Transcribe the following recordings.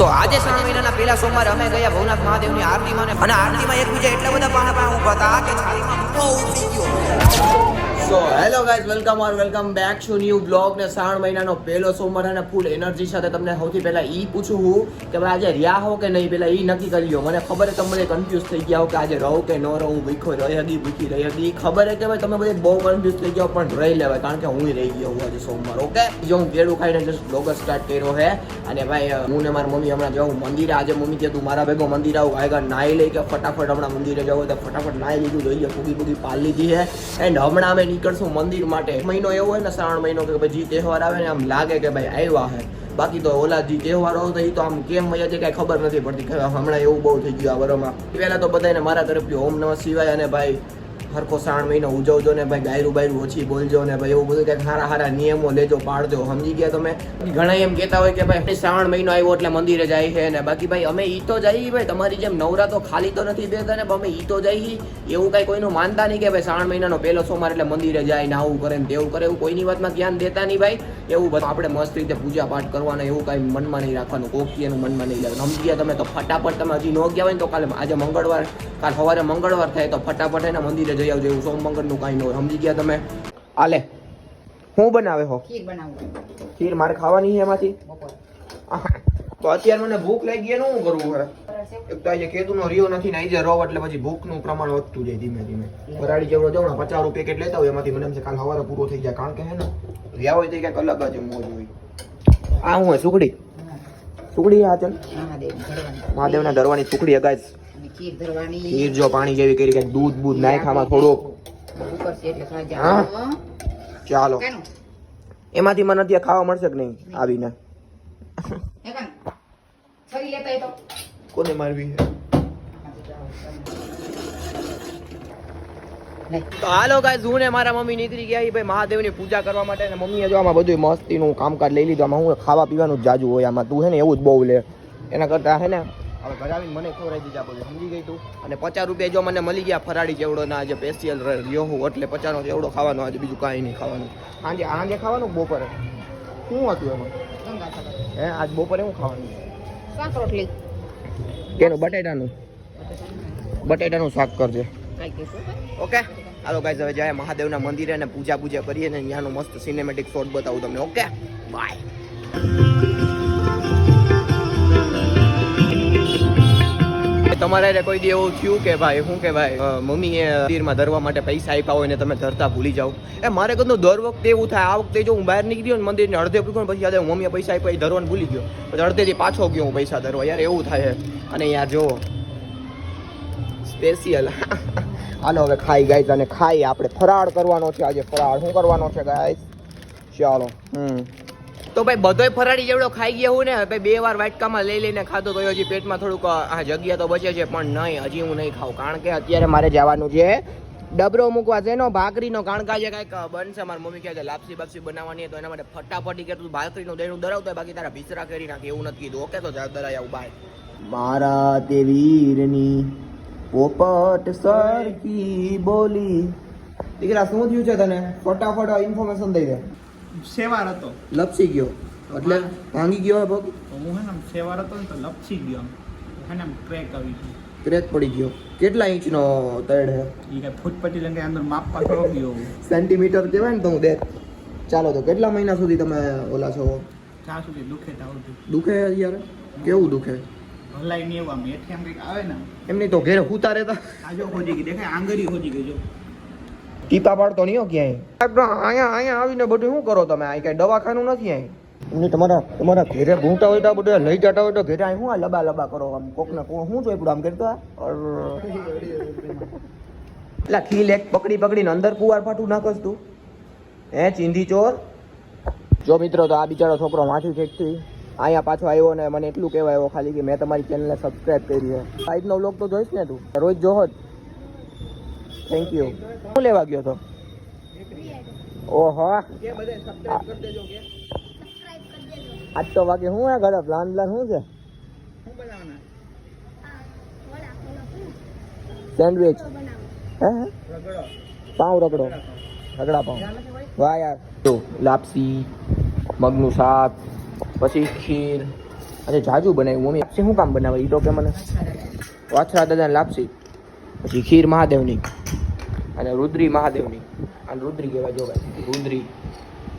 તો આજે શ્રાવણ મહિનાના પહેલા સોમવારે અમે ગયા ભવનાથ મહાદેવની આરતીમાં અને આરતીમાં એકબીજા એટલા બધા પાણા પાણા ઊભા હતા કે થાળીમાં બહુ ઉતરી ગયો. So hello guys welcome or welcome back to new blog ને શ્રાવણ મહિનાનો પહેલો સોમવાર અને ફૂલ એનર્જી સાથે તમને સૌથી પહેલા ઈ પૂછું હું કે ભાઈ આજે રહ્યા હો કે નહીં પહેલા ઈ નક્કી કરી લો મને ખબર છે તમે કન્ફ્યુઝ થઈ ગયા કે આજે રહો કે ન રહું ભીખો રહી હતી, ભૂખી રહી હતી. ખબર છે કે ભાઈ તમે બધે બહુ કન્ફ્યુઝ થઈ ગયા પણ રહી લેવાય, કારણ કે હું રહી ગયો હું આજે સોમવાર ઓકે જો હું કેળું ખાઈને જસ્ટ બ્લોગ સ્ટાર્ટ કર્યો છે અને ભાઈ હું ને મારી મમ્મી હમણાં જાઉં મંદિરે. આજે મમ્મી કે તું મારા ભેગો મંદિર આવું આગળ નાહી લઈ કે ફટાફટ હમણાં મંદિરે જવું તો ફટાફટ નાહી લીધું, જોઈએ, ફૂગી ફૂગી પાલ લીધી છે એન્ડ હમણાં અમે નીકળશું મંદિર માટે. મહિનો એવો હોય ને, શ્રાવણ મહિનો કે ભાઈ જે તહેવાર આવે ને, આમ લાગે કે ભાઈ આવ્યા હે. બાકી તો ઓલા જે તહેવારો તો એ તો આમ કેમ મજા છે કાંઈ ખબર નથી પડતી. હમણાં એવું બહુ થઈ ગયું આ વરોમાં. પહેલાં તો બધાને મારા તરફથી ઓમ નમઃ શિવાય અને ભાઈ હરખો શ્રાવણ મહિનો ઉજવજો ને ભાઈ ગાયરું બાયરું ઓછી બોલજો ને ભાઈ એવું બધું કંઈક સારા સારા નિયમો લેજો, પાડજો. સમજી ગયા તમે? ઘણા એમ કહેતા હોય કે ભાઈ શ્રાવણ મહિનો આવ્યો એટલે મંદિરે જાય છે ને બાકી ભાઈ અમે ઈ તો જઈએ ભાઈ, તમારી જેમ નવરા તો ખાલી તો નથી દેતા ને અમે ઈ તો જઈએ. એવું કાંઈ કોઈનું માનતા નહીં કે ભાઈ શ્રાવણ મહિનાનો પહેલો સોમવાર એટલે મંદિરે જાય ને આવું કરે ને તેવું કરે, એવું કોઈની વાતમાં ધ્યાન દેતા નહીં ભાઈ. એવું બધું આપણે મસ્ત રીતે પૂજા પાઠ કરવાના, એવું કાંઈ મનમાં નહીં રાખવાનું કોકીએનું મનમાં નહીં લેવાનું સમજી ગયા તમે? તો ફટાફટ તમે હજી ન ગયા હોય ને તો કાલે આજે મંગળવાર, કાલ સવારે મંગળવાર થાય તો ફટાફટ એના મંદિરે જઈ આવજો એવું સોમ મંગળનું કાંઈ ન હોય. સમજી ગયા તમે? આલે હું બનાવે હો? ખીર બનાવું. ખીર મારે ખાવાની છે એમાંથી? તો અત્યારે મને ભૂખ લાગી ગઈ એનું શું કરવું હવે? એક તો આજે કેતુનો રિયો નથી ને આજે રહો એટલે પછી ભૂખનું પ્રમાણ વધતું જાય ધીમે ધીમે. વરાળી જેવડો ને પચાસ રૂપિયા પેકેટ લેતા હોય એમાંથી મને એમ છે કાલ સવારે પૂરો થઈ જાય. કારણ કે હે ને રહ્યા હોય તો કંઈક અલગ જ મોજ હોય. આ હું સુખડી? સુખડી આ છે મહાદેવના દરવાની સુખડી અગાજ અને ખીર ધરવાની. ખીર જો પાણી જેવી કરી કે દૂધ બૂધ નાખામાં થોડુંક. ઉપર છે એટલે ખાઈ હા. ચાલો. એમાંથી મને અત્યારે ખાવા મળશે કે નહીં આવીને? છરી લેતા તો. કોને મારવી છે? તો હાલો ગાઈઝ હું ને મારા મમ્મી નીકળી ગયા ભાઈ મહાદેવની પૂજા કરવા માટે અને મમ્મીએ જો આમાં બધું મસ્તીનું કામકાજ લઈ લીધું. આમાં હું ખાવા પીવાનું જ જાજુ હોય. આમાં તું હે ને એવું જ બહુ લે. એના કરતા હે ને હવે ઘરે આવીને મને ખવડાવી દીધા બધું સમજી ગઈ તું. અને પચાસ રૂપિયા જો મને મળી ગયા ફરાળી ચેવડો ના આજે સ્પેશિયલ રહ્યો હું એટલે પચાસનો ચેવડો ખાવાનો આજે બીજું કાંઈ નહીં ખાવાનું. આજે આજે ખાવાનું બપોરે? શું હતું એમાં? હે આજ બપોરે શું ખાવાનું? શાક રોટલી. કેનું બટેટાનું? બટેટાનું શાક કરજે. ઓકે? હાલો ગાઈઝ હવે જાય મહાદેવના મંદિરે અને પૂજા પૂજા કરીએ ને ત્યાંનું મસ્ત સિનેમેટિક શોટ બતાવું તમને. ઓકે? બાય તમારે કોઈ દી એવું થયું કે ભાઈ શું કે ભાઈ મમ્મીએ મંદિરમાં ધરવા માટે પૈસા આપ્યા હોય ને તમે ધરતા ભૂલી જાઓ. એ મારે કદનું દર વખતે એવું થાય. આ વખતે જો હું બહાર નીકળ્યો ને મંદિરને અડધે પૂછ્યું પછી યાદ મમ્મીએ પૈસા આપ્યા એ ધરવાનું ભૂલી ગયો. પછી અડધેથી પાછો ગયો હું પૈસા ધરવા. યાર એવું થાય. અને યાર જો સ્પેશિયલ આનો હવે ખાઈ ગાય અને ખાઈ આપણે ફરાળ કરવાનો છે. આજે ફરાળ શું કરવાનો છે ગાય ચાલો. હમ. તો ભાઈ બધોય ફરાળી જેવડો ખાઈ ગયા હું ને ભાઈ બે વાર વાટકામાં લઈ લઈને ખાધો તો હજી પેટમાં થોડુંક આ જગ્યા તો બચે છે, પણ નહીં, હજી હું નહીં ખાઉં. કારણ કે અત્યારે મારે જવાનું છે ડબરો મૂકવા છે. એનો ભાખરીનો કારણ કે આજે કાંઈક બનશે મારી મમ્મી કહે છે, લાપસી બાપસી બનાવવાની તો એના માટે ફટાફટી કે તું, ભાખરીનું દહીનું ધરાવતો હોય, બાકી તારા ભીસરા કરી નાખે, એવું નથી કીધું. ઓકે, તો ધરાય આવું બાય મારા તે વીરની પોપટ સરકી બોલી. દીકરા, શું થયું છે તને? ફટાફટ ઇન્ફોર્મેશન દઈ દે. સેવાર હતો લપસી ગયો. એટલે ભાંગી ગયો પગ? તો હું હે ને સેવાર હતો ને તો લપસી ગયો. હે ને ક્રેક આવી ગયો. ક્રેક પડી ગયો. કેટલા ઇંચનો તળ છે એ કઈ પટી લંગે અંદર માપવા થોડો ગયો સેન્ટીમીટર કહેવાય ને તો હું દેખ. ચાલો તો કેટલા મહિના સુધી તમે ઓલા છો? ત્યાં સુધી દુખે તાવ દુખે યાર કેવું દુખે? ભલાઈ નહીં એવું આમ હેઠે આમ કંઈક આવે ને એમની તો ઘેર હુતા રહેતા. આજો ખોજી ગઈ દેખાય આંગળી હોજી ગઈ જો. ટીપા પાડતો નહીં ક્યાંય. અહીંયા અહીંયા આવીને બધું શું કરો તમે? અહીં કઈ દવાખાનું નથી અહીં? તમારા તમારા ઘેરે ભૂંટા હોય તો બધું લઈ જતા હોય તો ઘેરે અહીં શું આ લબા લબા કરો? આમ કોકને કો શું જોઈ પડું આમ કરતા? એટલે ખીલ એક પકડી પકડીને અંદર કુવાર ફાટું નાખસ તું. હે ચીંધી ચોર? જો મિત્રો તો આ બિચારો છોકરો માથું ખેંચતી અહીંયા પાછો આવ્યો ને મને એટલું કહેવાય એવો ખાલી કે મેં તમારી ચેનલને સબસ્ક્રાઈબ કરી છે સાઈડનો વ્લોગ તો જોઈશ ને તું? રોજ જોહો જ. થેન્ક યુ શું લેવા ગયો તો? ઓહો. આજ તો વાગે શું આ ઘરે? પ્લાન પ્લાન શું છે? સેન્ડવિચ હે? હે? પાઉં રગડો. રગડા પાઉં. વાહ યાર. તો લાપસી, મગનું શાક, પછી ખીર અરે જાજુ બનાવ્યું. મમ્મી, લાપસી શું કામ બનાવે? એ તો કે મને. વાછરા દાદાને લાપસી. પછી ખીર મહાદેવની. અને રુદ્રી મહાદેવની. અને રુદ્રી કહેવાય જો ભાઈ રુદ્રી.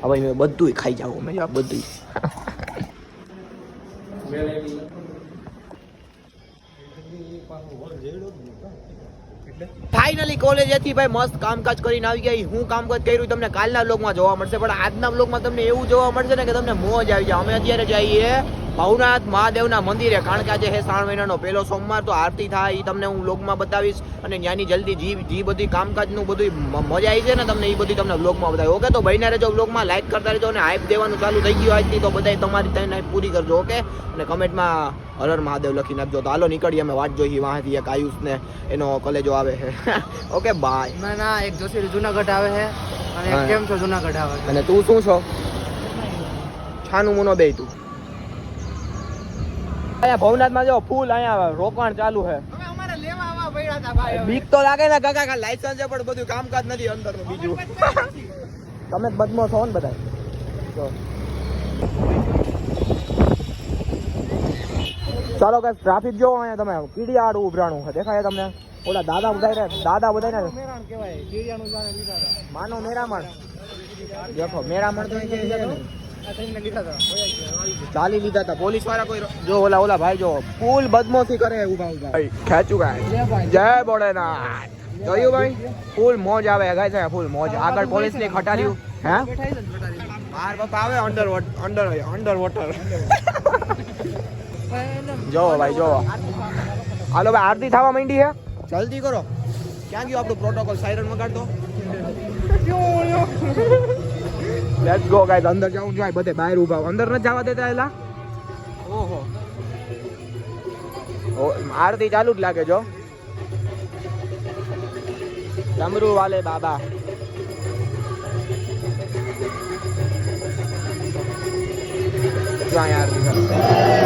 હવે મેં બધું ખાઈ જાઉં મેં આ બધું ફાઇનલી કોલેજેથી ભાઈ મસ્ત કામકાજ કરીને આવી ગયા. હું કામકાજ કર્યું તમને કાલના બ્લોગમાં જોવા મળશે. પણ આજના બ્લોગમાં તમને એવું જોવા મળશે ને કે તમને મોજ આવી જાય. અમે અત્યારે જઈએ ભવનાથ મહાદેવના મંદિરે. કારણ કે આજે હે શ્રાવણ મહિનાનો પહેલો સોમવાર તો આરતી થાય એ તમને હું વ્લોગમાં બતાવીશ. અને ત્યાંની જલ્દી જી જી બધી કામકાજનું બધું મજા આવી છે ને તમને એ બધી તમને વ્લોગમાં બતાવી ઓકે તો બહીને રહેજો વ્લોગમાં લાઈક કરતા રહેજો અને હાઈપ દેવાનું ચાલુ થઈ ગયું આજથી તો બધાય તમારી ત્યાં હાઈપ પૂરી કરજો ઓકે અને કમેન્ટમાં હરર મહાદેવ લખી નાખજો. તો હાલો નીકળીએ અમે વાટ જોઈએ વાંથી એક આયુષને એનો કોલેજો આવે છે. ઓકે બાય ના ના એક જોશી જુનાગઢ આવે છે. અને કેમ છો જુનાગઢ આવે અને તું શું છો? છાનું મુનો બે તું. અહીંયા ભવનાથમાં જો ફૂલ અહીંયા રોકાણ ચાલુ છે. બીક તો લાગે ને કાકા લાયસન્સ છે પણ બધું કામકાજ નથી અંદરનું બીજું. તમે જ બદમો છો ને બધા. ચાલો કે ટ્રાફિક જોવો અહીંયા તમે. કીડિયાળું ઉભરાણું છે. દેખાય તમને? ઓલા દાદા બધા દાદા બધા માનો મેરામણ. દેખો મેરામણ તો ચાલી લીધા હતા. પોલીસવાળા કોઈ જો ઓલા ઓલા ભાઈ જો ફૂલ બદમોથી કરે ઊભા ઊભા. ખેંચું ગાય. જય ભોળેનાથ. જોયું ભાઈ? ફૂલ મોજ આવે ગાય છે ફૂલ મોજ. આગળ પોલીસ ને ખટાર્યું હે. બાર બાપા આવે અંડર અંડર અંડર વોટર જો ભાઈ જો હાલો ભાઈ આરતી થવા માંડી હે? જલ્દી કરો. ક્યાં ગયો આપણો પ્રોટોકોલ સાયરન વગાડ દો લેટ્સ ગો ગાઈસ અંદર જાઉં જોઈએ. બધે બહાર ઊભા અંદર ન જવા દેતા એલા? ઓહો. ઓ, આરતી ચાલુ જ લાગે જો. ડમરુ વાલે બાબા. જો અહીંયા આરતી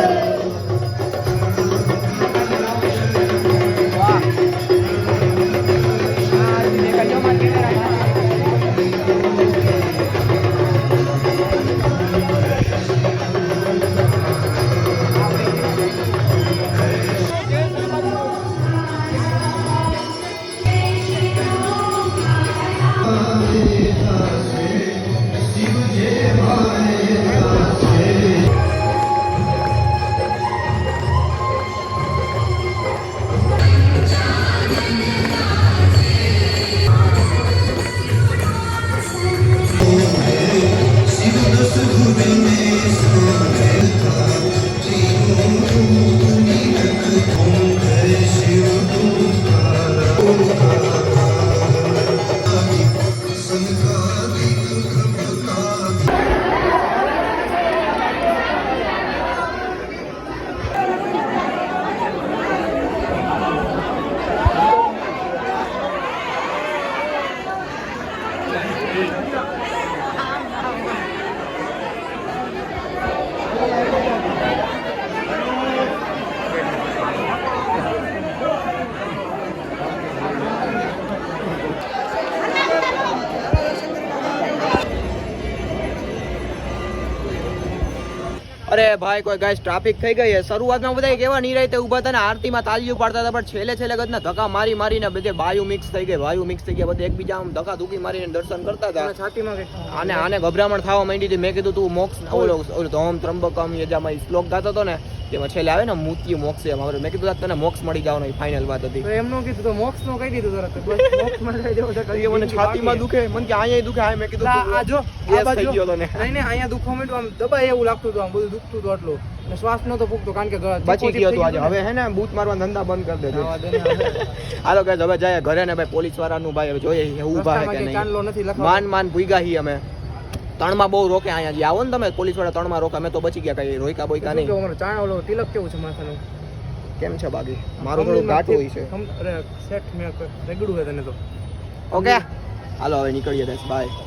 the lead. અરે ભાઈ કોઈ ગાઈસ ટ્રાફિક થઈ ગઈ છે શરૂઆતમાં બધા કેવા નિરાયતે ઊભા હતા ને આરતીમાં તાલીઓ પાડતા હતા પણ છેલ્લે છેલ્લે ગતના ધક્કા મારી મારીને બધે વાયુ મિક્સ થઈ ગઈ વાયુ મિક્સ થઈ ગયા બધે એકબીજા આમ ધક્કા ધૂકી મારીને દર્શન કરતા હતા. અને છાતીમાં આને આને ગભરામણ થવા માંડી હતી. મેં કીધું તું મોક્ષ ઓલો ઓલો ધોમ ત્રંબકમ યજામાં શ્લોક ગાતો હતો ને તેમાં છેલ્લે આવે ને મૃત્યુ મોક્ષ એમ મેં કીધું તને મોક્ષ મળી જવાનો ફાઇનલ વાત હતી. એમનું કીધું તો મોક્ષ નો કહી દીધું તરત. મોક્ષ મળી જવો મને છાતીમાં દુખે મને કે અહીંયા દુખે. આ મેં કીધું આ જો આ બાજુ. થઈ ગયો તને નહીં નહીં અહીંયા દુખવા માંડ્યું આમ દબાય એવું લાગતું હતું આમ બધું દુખતું હતું આટલું અને શ્વાસ નતો ફૂગતો કારણ કે બચી ગયો ચીપ આજે. હવે હે ને બૂથ મારવા ધંધા બંધ કરી દેજો. હાલો કે હવે જાય ઘરે ને ભાઈ પોલીસ વાળાનું ભાઈ હવે જોઈએ ઊભા હે કે નહીં. માન માન ભૂગ્યા હી અમે. ત્રણમાં બહુ રોકે અહીંયા જે આવો ને તમે પોલીસવાળા ત્રણમાં રોકે. અમે તો બચી ગયા કઈ રોયકા બોયકા નહીં. અમારું ચાણ ઓલો તિલક કેવું છે માથાનું? કેમ છે બાકી? મારું થોડું ઘાટું હોય છે. અરે સેટ મે રેગડું હે તને તો. ઓકે. હાલો હવે નીકળીએ બસ બાય